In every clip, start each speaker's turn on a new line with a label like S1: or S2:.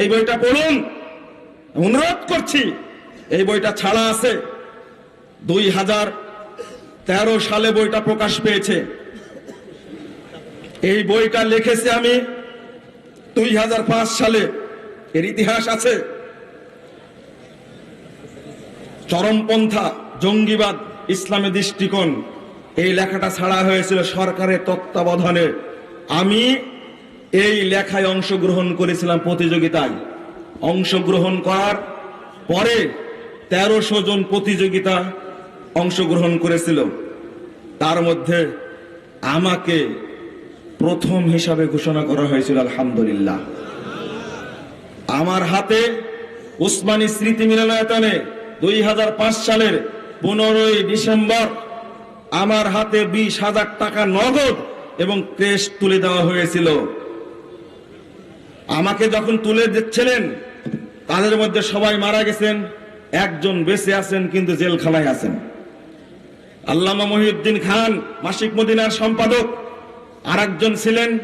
S1: এই বইটা পড়ুন। অনুরোধ করছি, এই বইটা ছাড়া আছে। দুই হাজার তেরো সালে বইটা প্রকাশ পেয়েছে। এই বইটা লিখেছি আমি দুই হাজার পাঁচ সালে। এর ইতিহাস আছে। চরমপন্থা, জঙ্গিবাদ, ইসলামী দৃষ্টিকোণ, এই লেখাটা ছাড়া হয়েছিল সরকারের তত্ত্বাবধানে। আমি এই লেখায় অংশগ্রহণ করেছিলাম প্রতিযোগিতায়। অংশগ্রহণ করার পরে তেরোশো জন প্রতিযোগিতা অংশগ্রহণ করেছিল। তার মধ্যে আমাকে প্রথম হিসাবে ঘোষণা করা হয়েছিল, আলহামদুলিল্লাহ। আমার হাতে উসমানী স্মৃতি মিলনায়তনে দুই হাজার পাঁচ সালের পনেরোই ডিসেম্বর আমার হাতে বিশ হাজার টাকা নগদ এবং ক্রেস্ট তুলে দেওয়া হয়েছিল। আমাকে যখন তুলে দিচ্ছিলেন, তাদের মধ্যে সবাই মারা গেছেন, একজন বেঁচে আছেন, কিন্তু জেলখানায় আছেন। আল্লামা মহিউদ্দিন খান, মাসিক মদিনার সম্পাদক আর একজন ছিলেন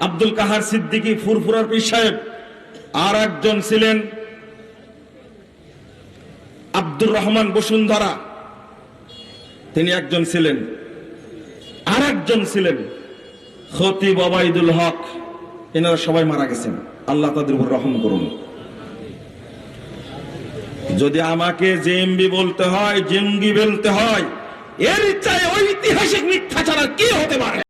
S1: আব্দুল কাহার সিদ্দিকী ফুরফুরার পীর সাহেব আর একজন ছিলেন আব্দুর রহমান বসুন্ধরা, তিনি একজন ছিলেন। আর একজন ছিলেন খতিব ওবায়দুল হক। এনারা সবাই মারা গেছেন। আল্লাহ তাদের উপর রহম করুন। যদি আমাকে জেএমবি বলতে হয়, জেঙ্গি বলতে হয়, এর চাই ঐতিহাসিক মিথ্যা ছাড়া কি হতে পারে?